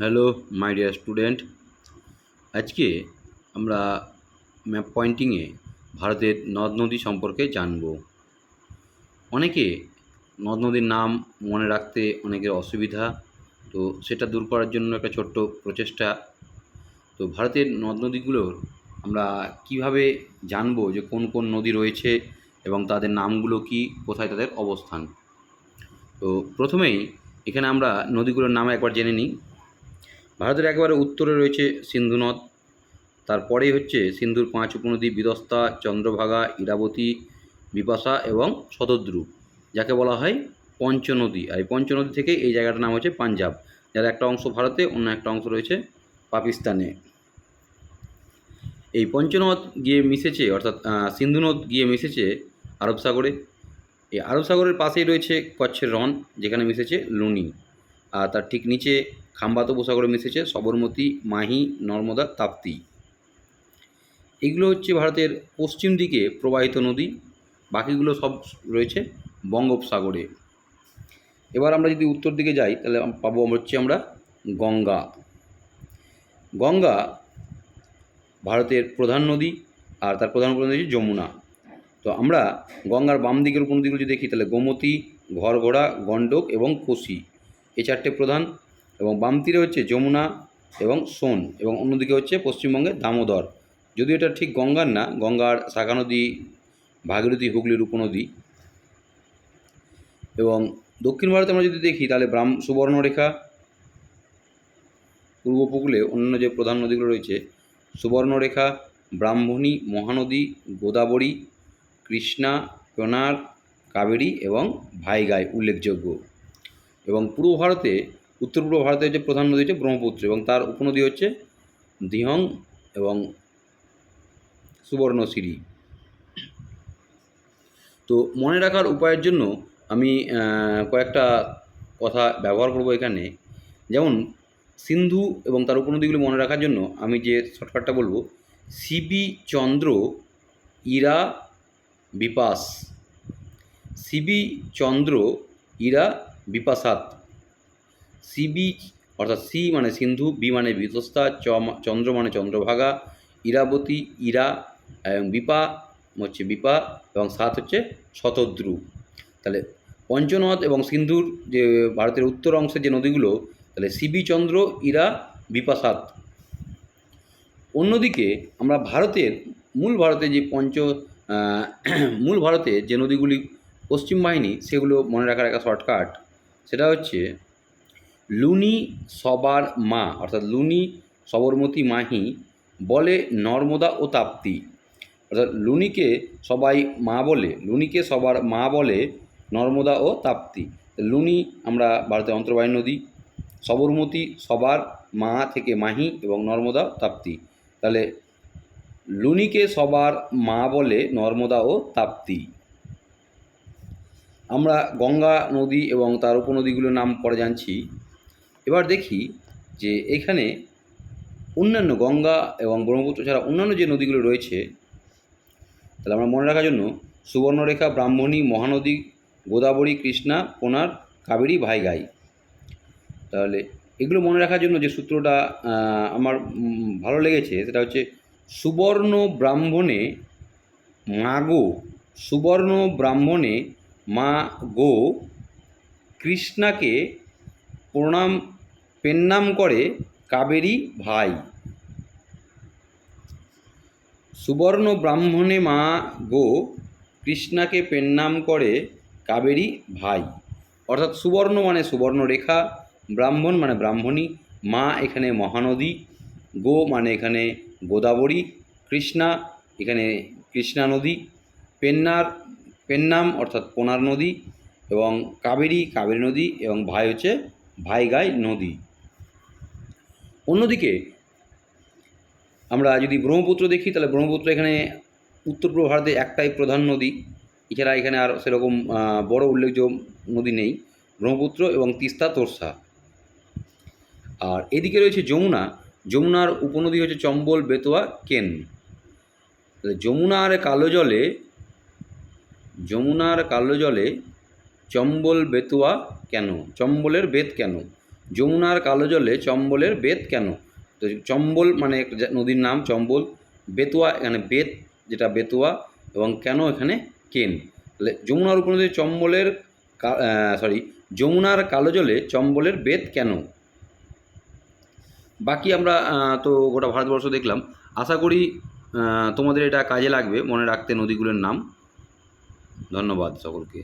Hello, my dear student. আজকে আমরা map পয়েন্টিংয়ে ভারতের নদ নদী সম্পর্কে জানব। অনেকে নদ নদীর নাম মনে রাখতে অনেকের অসুবিধা, তো সেটা দূর করার জন্য একটা ছোট্ট প্রচেষ্টা। তো ভারতের নদ নদীগুলোর আমরা কীভাবে জানব যে কোন কোন নদী রয়েছে এবং তাদের নামগুলো কি, কোথায় তাদের অবস্থান? তো প্রথমেই এখানে আমরা নদীগুলোর নাম একবার জেনে নিই। ভারতের একেবারে উত্তরে রয়েছে সিন্ধু নদ তারপরেই হচ্ছে সিন্ধুর পাঁচ উপনদী বিদস্তা চন্দ্রভাগা, ইরাবতী, বিপাশা এবং শতদ্রু, যাকে বলা হয় পঞ্চনদী। আর এই পঞ্চনদী থেকে এই জায়গাটার নাম হচ্ছে পাঞ্জাব, যার একটা অংশ ভারতে, অন্য একটা অংশ রয়েছে পাকিস্তানে। এই পঞ্চনদ গিয়ে মিশেছে, অর্থাৎ সিন্ধু নদ গিয়ে মিশেছে আরব সাগরে। এই আরব সাগরের পাশেই রয়েছে কচ্ছের রন, যেখানে মিশেছে লুনি। আর তার ঠিক নিচে খাম্বাত উপসাগরে মিশেছে, সবরমতী, মাহি, নর্মদা, তাপ্তি। এগুলো হচ্ছে ভারতের পশ্চিম দিকে প্রবাহিত নদী, বাকিগুলো সব রয়েছে বঙ্গোপসাগরে। এবার আমরা যদি উত্তর দিকে যাই, তাহলে পাবো হচ্ছে আমরা গঙ্গা। গঙ্গা ভারতের প্রধান নদী, আর তার প্রধান উপনদী হচ্ছে যমুনা। তো আমরা গঙ্গার বাম দিকের উপনদীগুলো যদি দেখি, তাহলে গোমতী, ঘরঘোড়া, গণ্ডক এবং কোশি এই চারটে প্রধান। এবং বাম তীরে হচ্ছে যমুনা এবং সোন এবং অন্যদিকে হচ্ছে পশ্চিমবঙ্গের দামোদর। যদিও এটা ঠিক গঙ্গার না, গঙ্গার শাখা নদী, ভাগীরথী হুগলির উপনদী এবং দক্ষিণ ভারতে আমরা যদি দেখি, তাহলে ব্রাহ্ম, সুবর্ণরেখা, পূর্ব উপকূলে অন্যান্য যে প্রধান নদীগুলো রয়েছে, সুবর্ণরেখা, ব্রাহ্মণী, মহানদী, গোদাবরী, কৃষ্ণা পেনার কাবেরী এবং ভাইগাই উল্লেখযোগ্য। এবং পূর্ব ভারতে উত্তর পূর্ব ভারতের যে প্রধান নদী হচ্ছে ব্রহ্মপুত্র এবং তার উপনদী হচ্ছে দিহং এবং সুবর্ণশিরি। তো মনে রাখার উপায়ের জন্য আমি কয়েকটা কথা ব্যবহার করব এখানে। যেমন, সিন্ধু এবং তার উপনদীগুলি মনে রাখার জন্য আমি যে শর্টকাটটা বলব, সিবি চন্দ্র ইরা বিপাস। সিবি চন্দ্র ইরা বিপাসাত। সিবি অর্থাৎ সি মানে সিন্ধু বি মানে বিতস্তা, চ চন্দ্র মানে চন্দ্রভাগা, ইরাবতী ইরা এবং বিপা হচ্ছে বিপা এবং সাত হচ্ছে শতদ্রু। তাহলে পঞ্চনদ এবং সিন্ধুর যে ভারতের উত্তর অংশের যে নদীগুলো, তাহলে সিবি চন্দ্র, ইরা বিপাসাত অন্যদিকে আমরা ভারতের, মূল ভারতে যে পঞ্চ মূল ভারতে যে নদীগুলি পশ্চিম বাহিনী, সেগুলো মনে রাখার একটা শর্টকাট, সেটা হচ্ছে লুনি সবার মা, অর্থাৎ লুনি সবরমতী মাহি বলে নর্মদা ও তাপ্তি। অর্থাৎ লুনিকে সবাই মা বলে, লুনিকে সবার মা বলে নর্মদা ও তাপ্তি। লুনি আমরা ভারতের অন্তর্বাহী নদী, সবরমতী সবার মা থেকে মাহি এবং নর্মদা তাপ্তি। তাহলে লুনিকে সবার মা বলে নর্মদা ও তাপ্তি। আমরা গঙ্গা নদী এবং তার উপনদীগুলোর নাম পরে জানছি। এবার দেখি যে এখানে অন্যান্য গঙ্গা এবং ব্রহ্মপুত্র ছাড়া অন্যান্য যে নদীগুলো রয়েছে, তাহলে আমরা মনে রাখার জন্য সুবর্ণরেখা, ব্রাহ্মণী, মহানদী, গোদাবরী, কৃষ্ণা কোনার কাবেরী, ভাইগাই। তাহলে এগুলো মনে রাখার জন্য যে সূত্রটা আমার ভালো লেগেছে সেটা হচ্ছে সুবর্ণ ব্রাহ্মণে মা গো, সুবর্ণ ব্রাহ্মণে মা গো কৃষ্ণাকে প্রণাম পেন্নাম করে কাবেরী ভাই। সুবর্ণ ব্রাহ্মণে মা গো কৃষ্ণাকে পেন্নাম করে কাবেরী ভাই। অর্থাৎ সুবর্ণ মানে সুবর্ণ রেখা ব্রাহ্মণ মানে ব্রাহ্মণী, মা এখানে মহানদী, গো মানে এখানে গোদাবরী, কৃষ্ণা এখানে কৃষ্ণা নদী, পেন্নার, পেন্নাম অর্থাৎ পোনার নদী এবং কাবেরী কাবেরী নদী এবং ভাই হচ্ছে ভাইগাই নদী। অন্যদিকে আমরা যদি ব্রহ্মপুত্র দেখি, তাহলে ব্রহ্মপুত্র এখানে উত্তর পূর্ব ভারতে একটাই প্রধান নদী। এছাড়া এখানে আর সেরকম বড় উল্লেখযোগ্য নদী নেই। ব্রহ্মপুত্র এবং তিস্তা তোরসা। আর এদিকে রয়েছে যমুনা। যমুনার উপনদী হচ্ছে চম্বল, বেতোয়া, কেন। যমুনার কালো জলে, যমুনার কালো জলে চম্বল, বেতুয়া কেন? চম্বলের বেত কেন? যমুনার কালো জলে চম্বলের বেত কেন? তো চম্বল মানে একটা নদীর নাম চম্বল। বেতুয়া, এখানে বেত, যেটা বেতুয়া, এবং কেন এখানে কেন? তাহলে যমুনার উপনদী চম্বলের সরি যমুনার কালো জলে চম্বলের বেত কেন? বাকি আমরা তো গোটা ভারতবর্ষ দেখলাম। আশা করি তোমাদের এটা কাজে লাগবে মনে রাখতে নদীগুলোর নাম। ধন্যবাদ সকলকে।